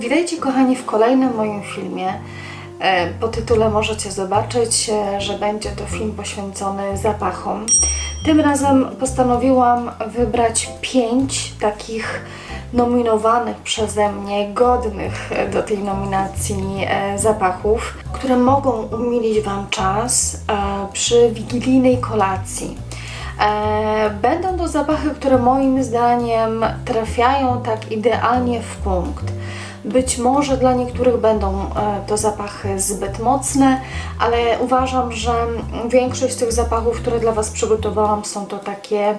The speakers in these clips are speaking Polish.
Witajcie kochani w kolejnym moim filmie. E, Po tytule możecie zobaczyć, e, że będzie to film poświęcony zapachom. Tym razem postanowiłam wybrać pięć takich nominowanych przeze mnie, godnych do tej nominacji e, zapachów, które mogą umilić Wam czas przy wigilijnej kolacji. Będą to zapachy, które moim zdaniem trafiają tak idealnie w punkt. Być może dla niektórych będą e, to zapachy zbyt mocne, ale uważam, że większość tych zapachów, które dla Was przygotowałam, są to takie,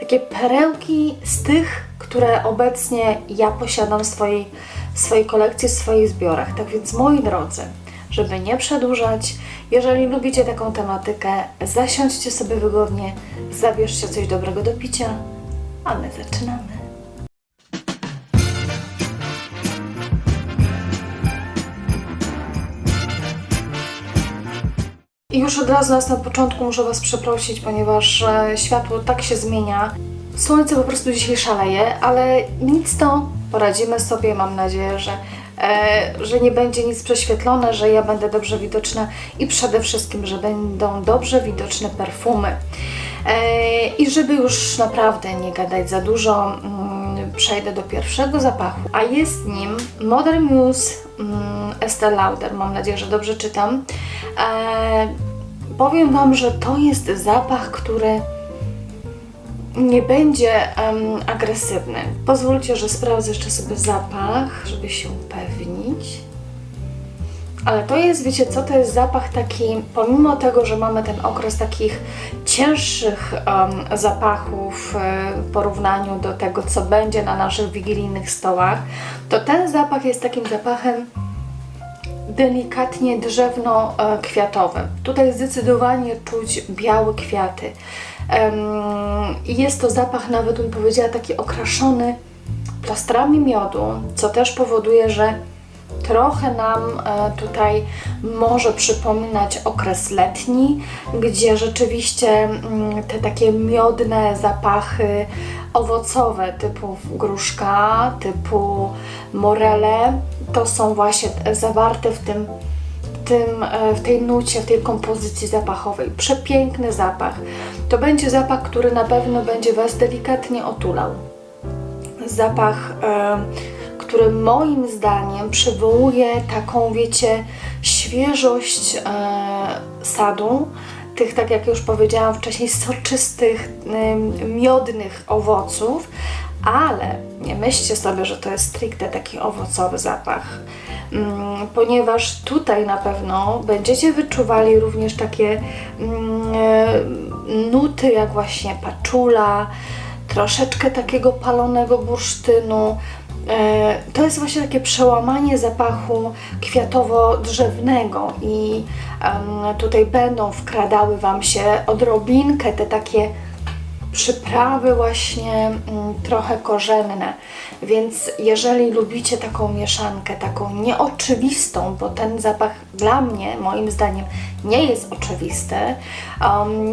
takie perełki z tych, które obecnie ja posiadam w swojej, w swojej kolekcji, w swoich zbiorach. Tak więc, moi drodzy, żeby nie przedłużać, jeżeli lubicie taką tematykę, zasiądźcie sobie wygodnie, zabierzcie coś dobrego do picia, a my zaczynamy. I już od razu na samym początku muszę Was przeprosić, ponieważ e, światło tak się zmienia. Słońce po prostu dzisiaj szaleje, ale nic to poradzimy sobie. Mam nadzieję, że, e, że nie będzie nic prześwietlone, że ja będę dobrze widoczna i przede wszystkim, że będą dobrze widoczne perfumy. E, I żeby już naprawdę nie gadać za dużo, mm, przejdę do pierwszego zapachu, a jest nim Modern Muse mm, Estée Lauder. Mam nadzieję, że dobrze czytam. E, powiem Wam, że to jest zapach, który nie będzie em, agresywny. Pozwólcie, że sprawdzę jeszcze sobie zapach, żeby się upewnić. Ale to jest, wiecie co, to jest zapach taki, pomimo tego, że mamy ten okres takich cięższych em, zapachów e, w porównaniu do tego, co będzie na naszych wigilijnych stołach, to ten zapach jest takim zapachem delikatnie drzewno-kwiatowy. Tutaj zdecydowanie czuć białe kwiaty. I jest to zapach, nawet bym powiedziała, taki okraszony plastrami miodu, co też powoduje, że trochę nam e, tutaj może przypominać okres letni, gdzie rzeczywiście mm, te takie miodne zapachy owocowe typu gruszka, typu morele, to są właśnie zawarte w tym e, w tej nucie, w tej kompozycji zapachowej. Przepiękny zapach. To będzie zapach, który na pewno będzie Was delikatnie otulał. Zapach, e, który moim zdaniem przywołuje taką, wiecie, świeżość e, sadu, tych, tak jak już powiedziałam wcześniej, soczystych, e, miodnych owoców, ale nie myślcie sobie, że to jest stricte taki owocowy zapach, mm, ponieważ tutaj na pewno będziecie wyczuwali również takie mm, e, nuty jak właśnie paczula, troszeczkę takiego palonego bursztynu. E, To jest właśnie takie przełamanie zapachu kwiatowo-drzewnego i tutaj będą wkradały Wam się odrobinkę te takie przyprawy właśnie mm, trochę korzenne. Więc jeżeli lubicie taką mieszankę, taką nieoczywistą, bo ten zapach dla mnie, moim zdaniem, nie jest oczywisty,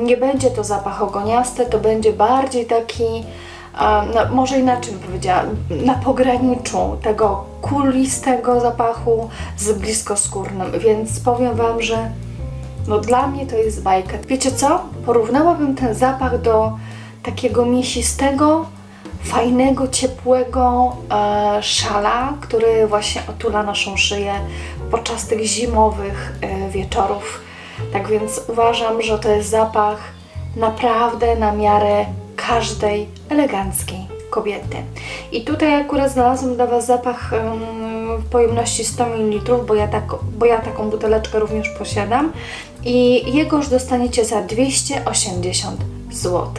nie będzie to zapach ogoniasty, to będzie bardziej taki, no, może inaczej bym powiedziała, na pograniczu tego kulistego zapachu z bliskoskórnym. Więc powiem Wam, że no dla mnie to jest bajka. Wiecie co? Porównałabym ten zapach do takiego mięsistego, fajnego, ciepłego e, szala, który właśnie otula naszą szyję podczas tych zimowych e, wieczorów. Tak więc uważam, że to jest zapach naprawdę na miarę każdej eleganckiej kobiety. I tutaj akurat znalazłam dla Was zapach em, w pojemności 100 ml, bo ja, tak, bo ja taką buteleczkę również posiadam i jego już dostaniecie za 280 zł.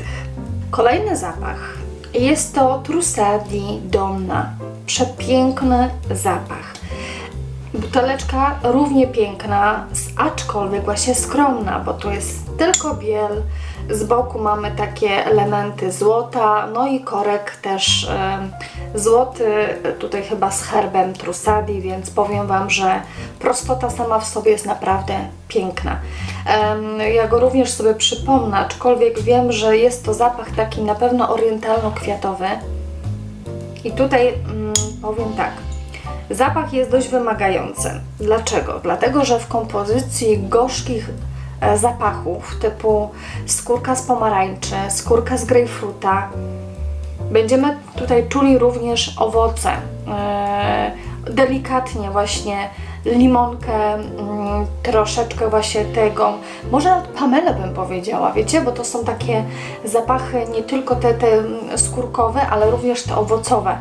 Kolejny zapach jest to Trusadi Donna. Przepiękny zapach. Buteleczka równie piękna, aczkolwiek właśnie skromna, bo tu jest tylko biel. Z boku mamy takie elementy złota, no i korek też e, złoty, tutaj chyba z herbem Trusadi, więc powiem Wam, że prostota sama w sobie jest naprawdę piękna. Ja go również sobie przypomnę, aczkolwiek wiem, że jest to zapach taki na pewno orientalno-kwiatowy. I tutaj mm, powiem tak, Zapach jest dość wymagający. Dlaczego? Dlatego, że w kompozycji gorzkich e, zapachów typu skórka z pomarańczy, skórka z grejpfruta, będziemy tutaj czuli również owoce. E, delikatnie właśnie limonkę, mm, troszeczkę właśnie tego, może nawet pamelę bym powiedziała, wiecie, bo to są takie zapachy nie tylko te, te mm, skórkowe, ale również te owocowe.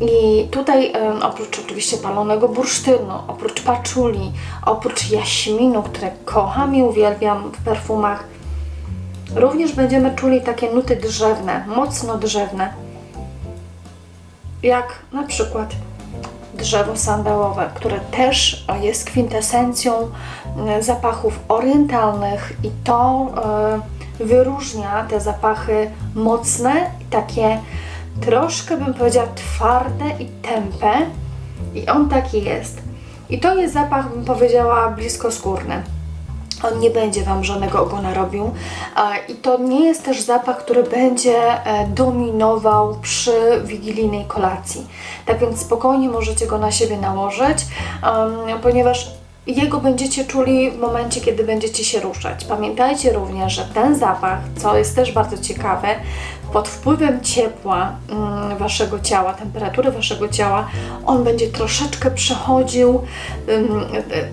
I tutaj oprócz oczywiście palonego bursztynu, oprócz paczuli, oprócz jaśminu, które kocham i uwielbiam w perfumach, również będziemy czuli takie nuty drzewne, mocno drzewne, jak na przykład drzewo sandałowe, które też jest kwintesencją e, zapachów orientalnych i to e, wyróżnia te zapachy mocne, takie troszkę bym powiedziała twarde i tępe i on taki jest. I to jest zapach, bym powiedziała, bliskoskórny. On nie będzie Wam żadnego ogona robił i to nie jest też zapach, który będzie e, dominował przy wigilijnej kolacji. Tak więc spokojnie możecie go na siebie nałożyć, ponieważ jego będziecie czuli w momencie, kiedy będziecie się ruszać. Pamiętajcie również, że ten zapach, co jest też bardzo ciekawe, pod wpływem ciepła mm, waszego ciała, temperatury waszego ciała, on będzie troszeczkę przechodził ym,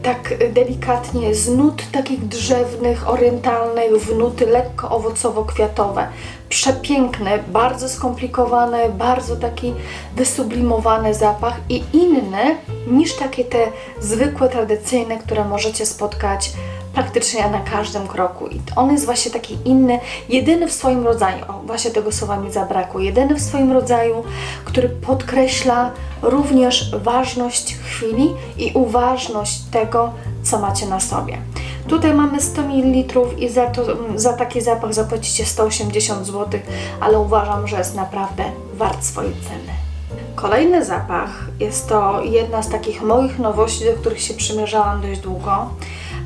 tak delikatnie z nut takich drzewnych, orientalnych w nuty lekko owocowo-kwiatowe. Przepiękny, bardzo skomplikowany, bardzo taki wysublimowany zapach i inny niż takie te zwykłe, tradycyjne, które możecie spotkać praktycznie na każdym kroku. I on jest właśnie taki inny, jedyny w swoim rodzaju. O, właśnie tego słowa mi zabrakło. Jedyny w swoim rodzaju, który podkreśla również ważność chwili i uważność tego, co macie na sobie. Tutaj mamy 100 ml i za, to, za taki zapach zapłacicie 180 zł, ale uważam, że jest naprawdę wart swojej ceny. Kolejny zapach jest to jedna z takich moich nowości, do których się przymierzałam dość długo.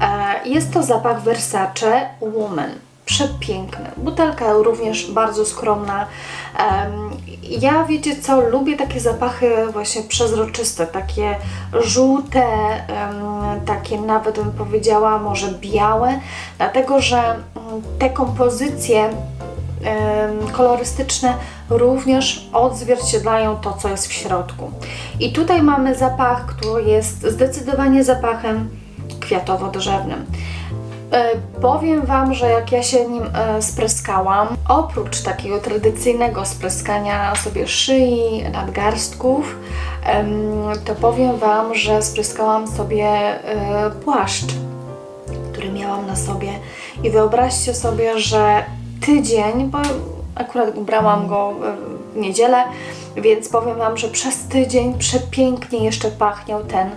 E, Jest to zapach Versace Woman. Przepiękny. Butelka również bardzo skromna. Ja wiecie co, lubię takie zapachy właśnie przezroczyste, takie żółte, takie nawet bym powiedziała może białe, dlatego że mm, te kompozycje kolorystyczne również odzwierciedlają to, co jest w środku. I tutaj mamy zapach, który jest zdecydowanie zapachem kwiatowo-drzewnym. E, Powiem Wam, że jak ja się nim e, spryskałam, oprócz takiego tradycyjnego spryskania sobie szyi, nadgarstków, to powiem Wam, że spryskałam sobie e, płaszcz, który miałam na sobie i wyobraźcie sobie, że tydzień, bo akurat ubrałam go w niedzielę, więc powiem Wam, że przez tydzień przepięknie jeszcze pachniał ten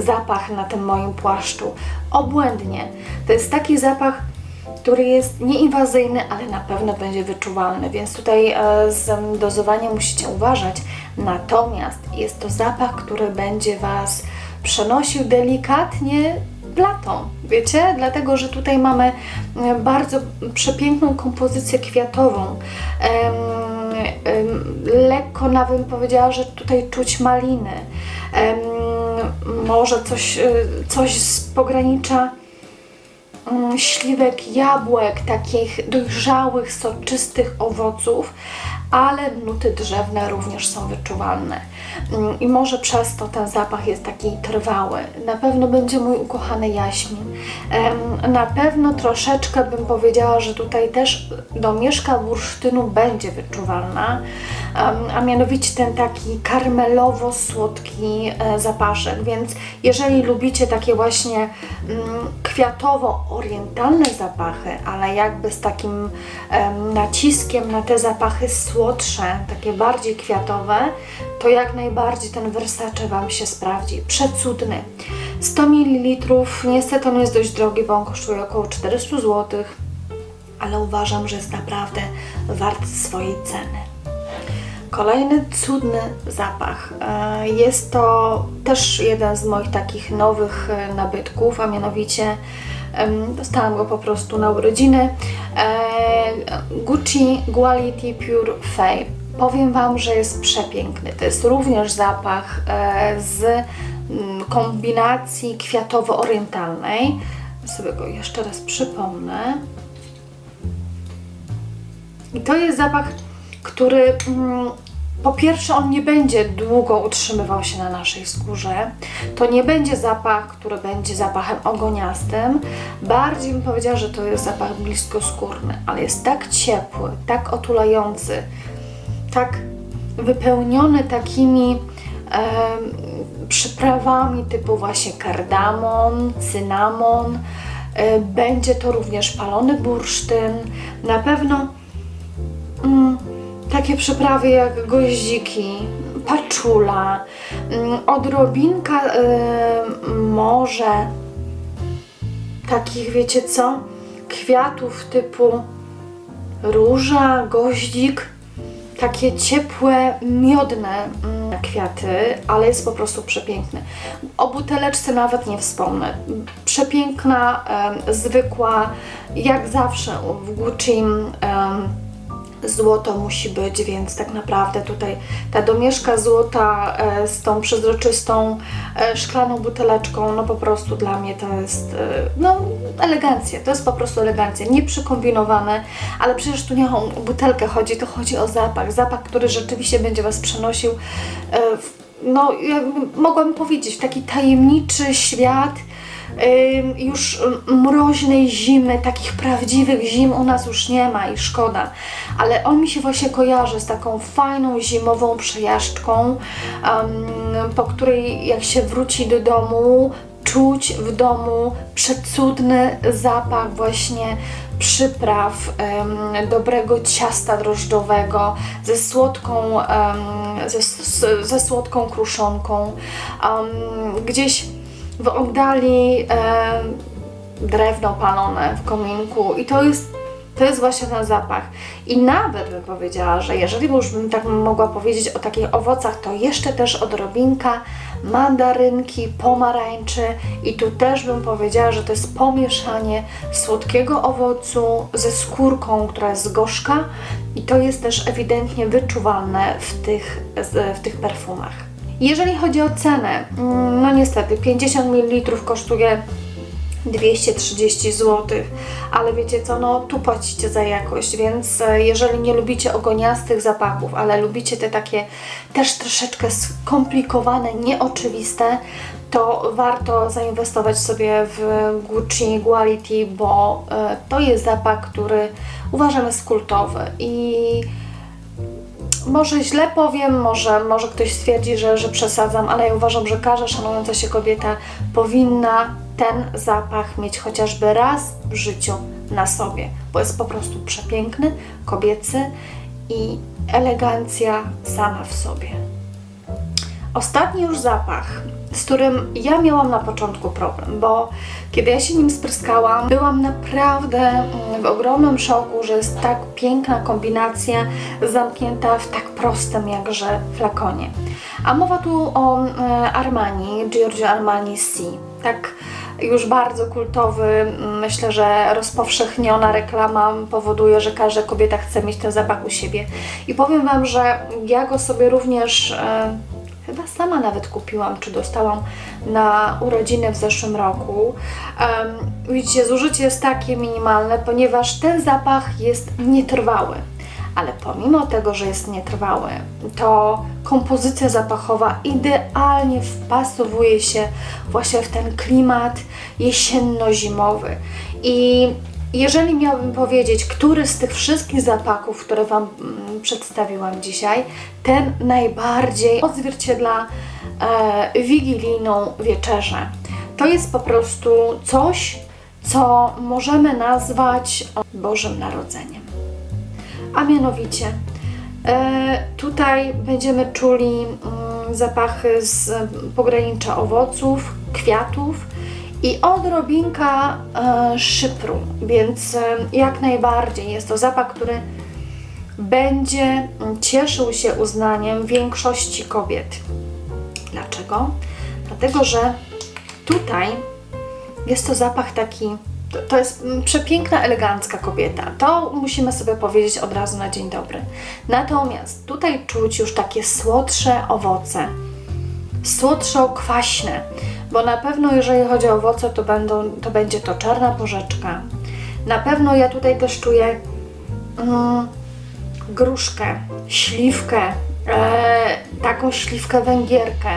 zapach na tym moim płaszczu. Obłędnie. To jest taki zapach, który jest nieinwazyjny, ale na pewno będzie wyczuwalny, więc tutaj e, z dozowaniem musicie uważać. Natomiast jest to zapach, który będzie Was przenosił delikatnie w lato, wiecie? Dlatego, że tutaj mamy e, bardzo przepiękną kompozycję kwiatową. Lekko nawet bym powiedziała, że tutaj czuć maliny. Może coś, e, coś z pogranicza mm, śliwek, jabłek, takich dojrzałych, soczystych owoców, ale nuty drzewne również są wyczuwalne. Mm, I może przez to ten zapach jest taki trwały. Na pewno będzie mój ukochany jaśmin. Na pewno troszeczkę bym powiedziała, że tutaj też domieszka bursztynu będzie wyczuwalna, a mianowicie ten taki karmelowo-słodki e, zapaszek. Więc jeżeli lubicie takie właśnie mm, kwiatowo-orientalne zapachy, ale jakby z takim em, naciskiem na te zapachy słodsze, takie bardziej kwiatowe, to jak najbardziej ten Versace Wam się sprawdzi. Przecudny. 100 ml, niestety on jest dość drogi, bo on kosztuje około 400 zł, ale uważam, że jest naprawdę wart swojej ceny. Kolejny cudny zapach. E, Jest to też jeden z moich takich nowych e, nabytków, a mianowicie dostałam go po prostu na urodziny. E, Gucci Quality Pure Fame. Powiem Wam, że jest przepiękny. To jest również zapach e, z mm, kombinacji kwiatowo-orientalnej. Sobie go jeszcze raz przypomnę. I to jest zapach, który mm, po pierwsze on nie będzie długo utrzymywał się na naszej skórze. To nie będzie zapach, który będzie zapachem ogoniastym. Bardziej bym powiedziała, że to jest zapach bliskoskórny, ale jest tak ciepły, tak otulający, tak wypełniony takimi przyprawami typu właśnie kardamon, cynamon. E, Będzie to również palony bursztyn. Na pewno mm, takie przyprawy jak goździki, paczula, mm, odrobinka y, może takich, wiecie co, kwiatów typu róża, goździk, takie ciepłe, miodne mm, kwiaty, ale jest po prostu przepiękny. O buteleczce nawet nie wspomnę. Przepiękna, zwykła, jak zawsze w Gucci'm em, złoto musi być, więc tak naprawdę tutaj ta domieszka złota e, z tą przezroczystą e, szklaną buteleczką, no po prostu dla mnie to jest e, no elegancja, to jest po prostu elegancja, nie przykombinowane, ale przecież tu nie o butelkę chodzi, to chodzi o zapach, zapach, który rzeczywiście będzie Was przenosił w, no mogłabym powiedzieć, w taki tajemniczy świat, już mroźnej zimy, takich prawdziwych zim u nas już nie ma i szkoda, ale on mi się właśnie kojarzy z taką fajną zimową przejażdżką, po której jak się wróci do domu, czuć w domu przecudny zapach właśnie przypraw, em, dobrego ciasta drożdżowego ze słodką, em, ze, ze słodką kruszonką. Em, gdzieś w oddali em, drewno palone w kominku i to jest, to jest właśnie ten zapach. I nawet bym powiedziała, że jeżeli już bym tak mogła powiedzieć o takich owocach, to jeszcze też odrobinka mandarynki, pomarańczy i tu też bym powiedziała, że to jest pomieszanie słodkiego owocu ze skórką, która jest gorzka i to jest też ewidentnie wyczuwalne w tych, w tych perfumach. Jeżeli chodzi o cenę, mm, no niestety 50 ml kosztuje 230 zł, ale wiecie co, no tu płacicie za jakość, więc e, jeżeli nie lubicie ogoniastych zapachów, ale lubicie te takie też troszeczkę skomplikowane, nieoczywiste, to warto zainwestować sobie w Gucci Quality, bo e, to jest zapach, który uważam jest kultowy. I może źle powiem, może, może ktoś stwierdzi, że, że przesadzam, ale ja uważam, że każda szanująca się kobieta powinna ten zapach mieć chociażby raz w życiu na sobie, bo jest po prostu przepiękny, kobiecy i elegancja sama w sobie. Ostatni już zapach, z którym ja miałam na początku problem, bo kiedy ja się nim spryskałam, byłam naprawdę mm, w ogromnym szoku, że jest tak piękna kombinacja zamknięta w tak prostym jakże flakonie. A mowa tu o e, Armani, Giorgio Armani C. Tak już bardzo kultowy, mm, myślę, że rozpowszechniona reklama powoduje, że każda kobieta chce mieć ten zapach u siebie. I powiem Wam, że ja go sobie również e, chyba sama nawet kupiłam, czy dostałam na urodziny w zeszłym roku. Em, widzicie, zużycie jest takie minimalne, ponieważ ten zapach jest nietrwały. Ale pomimo tego, że jest nietrwały, to kompozycja zapachowa idealnie wpasowuje się właśnie w ten klimat jesienno-zimowy. I jeżeli miałabym powiedzieć, który z tych wszystkich zapachów, które Wam mm, przedstawiłam dzisiaj, ten najbardziej odzwierciedla e, wigilijną wieczerzę. To jest po prostu coś, co możemy nazwać Bożym Narodzeniem. A mianowicie, e, tutaj będziemy czuli mm, zapachy z pogranicza owoców, kwiatów i odrobinka e, szypru, więc e, jak najbardziej jest to zapach, który będzie cieszył się uznaniem większości kobiet. Dlaczego? Dlatego, że tutaj jest to zapach taki To, to jest mm, przepiękna, elegancka kobieta. To musimy sobie powiedzieć od razu na dzień dobry. Natomiast tutaj czuć już takie słodsze owoce. Słodszo-kwaśne. Bo na pewno, jeżeli chodzi o owoce, to, będą, to będzie to czarna porzeczka. Na pewno ja tutaj też czuję mm, gruszkę, śliwkę, e, taką śliwkę węgierkę,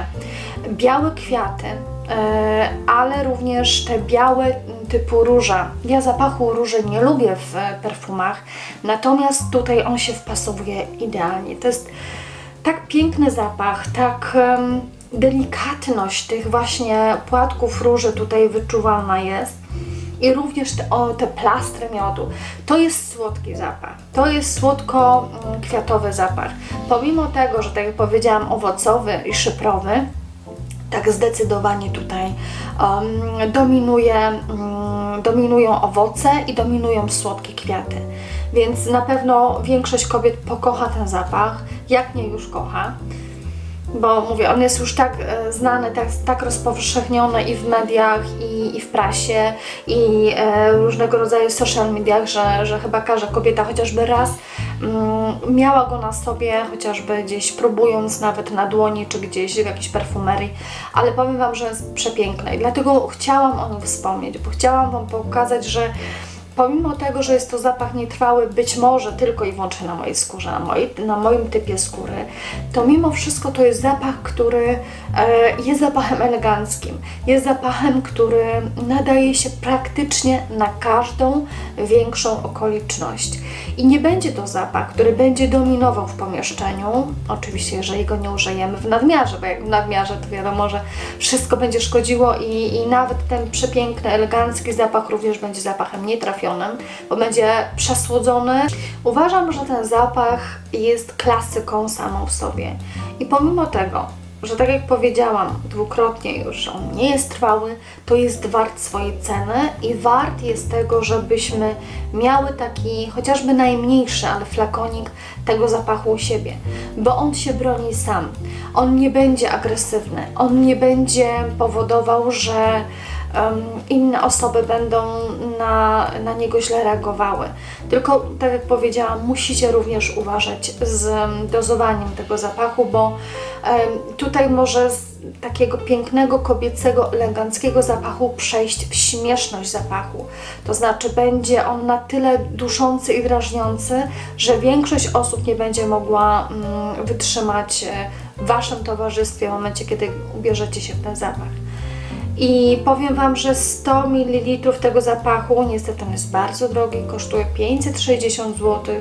białe kwiaty, e, ale również te białe typu róża. Ja zapachu róży nie lubię w perfumach, natomiast tutaj on się wpasowuje idealnie. To jest tak piękny zapach, tak delikatność tych właśnie płatków róży tutaj wyczuwalna jest. I również te, o, te plastry miodu. To jest słodki zapach. To jest słodko-kwiatowy zapach. Pomimo tego, że tak jak powiedziałam, owocowy i szyprowy, tak zdecydowanie tutaj um, dominuje, um, dominują owoce i dominują słodkie kwiaty. Więc na pewno większość kobiet pokocha ten zapach, jak nie już kocha. Bo mówię, on jest już tak e, znany, tak, tak rozpowszechniony i w mediach, i, i w prasie, i e, różnego rodzaju social mediach, że, że chyba każda kobieta chociażby raz mm, miała go na sobie, chociażby gdzieś próbując nawet na dłoni, czy gdzieś w jakiejś perfumerii. Ale powiem Wam, że jest przepiękny i dlatego chciałam o nim wspomnieć, bo chciałam Wam pokazać, że Pomimo tego, że jest to zapach nietrwały, być może tylko i wyłącznie na mojej skórze, na, mojej, na moim typie skóry, to mimo wszystko to jest zapach, który e, jest zapachem eleganckim. Jest zapachem, który nadaje się praktycznie na każdą większą okoliczność. I nie będzie to zapach, który będzie dominował w pomieszczeniu, oczywiście jeżeli go nie użyjemy w nadmiarze, bo jak w nadmiarze to wiadomo, że wszystko będzie szkodziło i, i nawet ten przepiękny, elegancki zapach również będzie zapachem nietrafionym, bo będzie przesłodzony. Uważam, że ten zapach jest klasyką samą w sobie. I pomimo tego, że tak jak powiedziałam dwukrotnie już, on nie jest trwały, to jest wart swojej ceny i wart jest tego, żebyśmy miały taki chociażby najmniejszy, ale flakonik tego zapachu u siebie, bo on się broni sam. On nie będzie agresywny, on nie będzie powodował, że inne osoby będą na, na niego źle reagowały. Tylko, tak jak powiedziałam, musicie również uważać z dozowaniem tego zapachu, bo tutaj może z takiego pięknego, kobiecego, eleganckiego zapachu przejść w śmieszność zapachu. To znaczy, będzie on na tyle duszący i drażniący, że większość osób nie będzie mogła mm, wytrzymać e, w Waszym towarzystwie w momencie, kiedy ubierzecie się w ten zapach. I powiem Wam, że 100 ml tego zapachu, niestety on jest bardzo drogi, kosztuje 560 zł,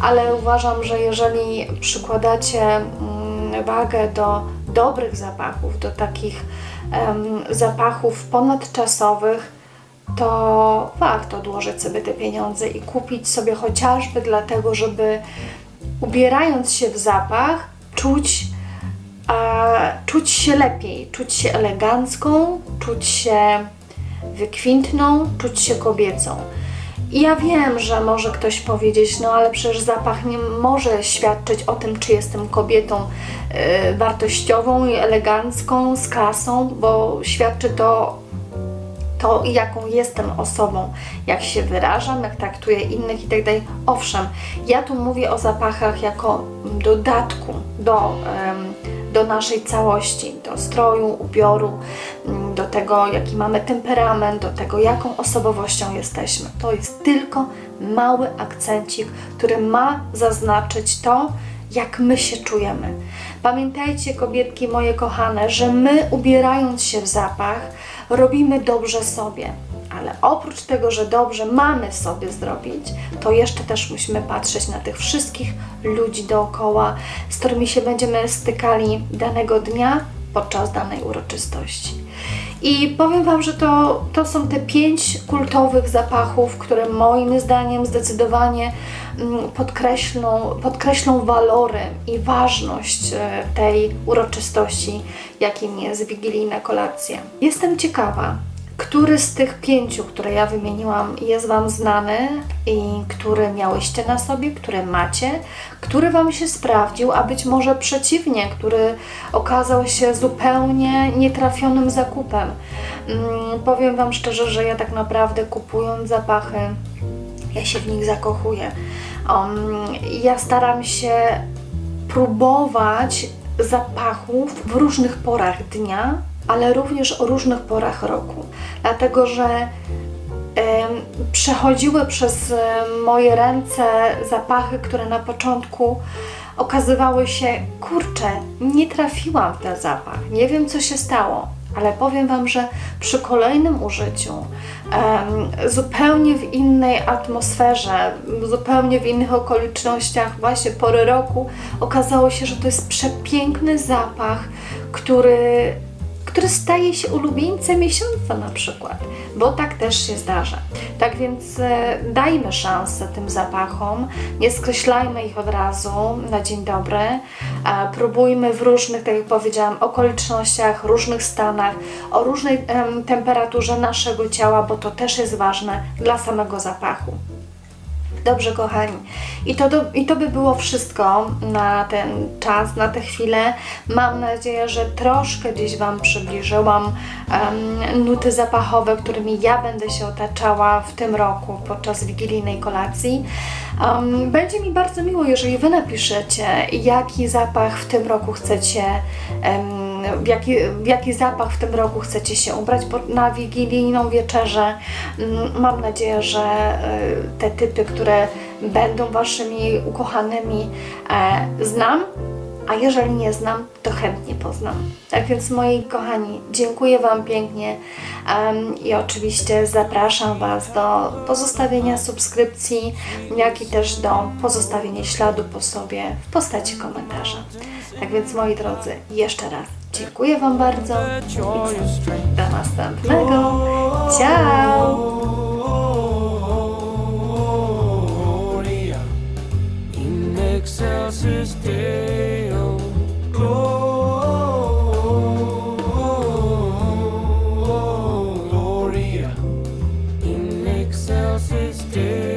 ale uważam, że jeżeli przykładacie mm, wagę do dobrych zapachów, do takich em, zapachów ponadczasowych, to warto odłożyć sobie te pieniądze i kupić sobie chociażby dlatego, żeby ubierając się w zapach, czuć czuć się lepiej, czuć się elegancką, czuć się wykwintną, czuć się kobiecą. I ja wiem, że może ktoś powiedzieć, no ale przecież zapach nie może świadczyć o tym, czy jestem kobietą y, wartościową i elegancką, z klasą, bo świadczy to to, jaką jestem osobą, jak się wyrażam, jak traktuję innych itd. Owszem, ja tu mówię o zapachach jako dodatku do, do naszej całości, do stroju, ubioru, mm, do tego, jaki mamy temperament, do tego, jaką osobowością jesteśmy. To jest tylko mały akcencik, który ma zaznaczyć to, jak my się czujemy. Pamiętajcie, kobietki moje kochane, że my ubierając się w zapach, robimy dobrze sobie. Ale oprócz tego, że dobrze mamy sobie zrobić, to jeszcze też musimy patrzeć na tych wszystkich ludzi dookoła, z którymi się będziemy stykali danego dnia podczas danej uroczystości. I powiem Wam, że to, to są te pięć kultowych zapachów, które moim zdaniem zdecydowanie mm, podkreślą, podkreślą walory i ważność e, tej uroczystości, jakim jest wigilijna kolacja. Jestem ciekawa, który z tych pięciu, które ja wymieniłam, jest Wam znany i który miałyście na sobie, który macie, który Wam się sprawdził, a być może przeciwnie, który okazał się zupełnie nietrafionym zakupem. Mm, powiem Wam szczerze, że ja tak naprawdę kupując zapachy, ja się w nich zakochuję. Um, ja staram się próbować zapachów w różnych porach dnia, ale również o różnych porach roku. Dlatego, że przechodziły przez moje ręce zapachy, które na początku okazywały się, kurczę, nie trafiłam w ten zapach, nie wiem co się stało, ale powiem Wam, że przy kolejnym użyciu, zupełnie w innej atmosferze, zupełnie w innych okolicznościach, właśnie pory roku, okazało się, że to jest przepiękny zapach, który który staje się ulubieńcem miesiąca na przykład, bo tak też się zdarza. Tak więc e, dajmy szansę tym zapachom, nie skreślajmy ich od razu na dzień dobry, próbujmy w różnych, tak jak powiedziałam, okolicznościach, różnych stanach, o różnej em, temperaturze naszego ciała, bo to też jest ważne dla samego zapachu. Dobrze, kochani. I to, do, I to by było wszystko na ten czas, na tę chwilę. Mam nadzieję, że troszkę gdzieś Wam przybliżyłam em, nuty zapachowe, którymi ja będę się otaczała w tym roku podczas wigilijnej kolacji. Em, będzie mi bardzo miło, jeżeli Wy napiszecie, jaki zapach w tym roku chcecie em, w jaki, w jaki zapach w tym roku chcecie się ubrać na wigilijną wieczerzę. Mm, Mam nadzieję, że y, te typy, które będą Waszymi ukochanymi, e, znam, a jeżeli nie znam, to chętnie poznam. Tak więc, moi kochani, dziękuję Wam pięknie em, i oczywiście zapraszam Was do pozostawienia subskrypcji, jak i też do pozostawienia śladu po sobie w postaci komentarza. Tak więc, moi drodzy, jeszcze raz dziękuję Wam bardzo i do następnego. Ciao! Excelsis Deo. Gloria in excelsis Deo.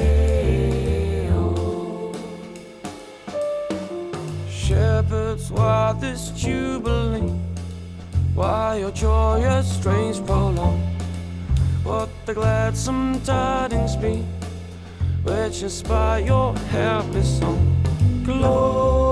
Shepherds, this jubilee? Why your joyous strains prolong? What the gladsome tidings be, which inspire your happy song? Glory.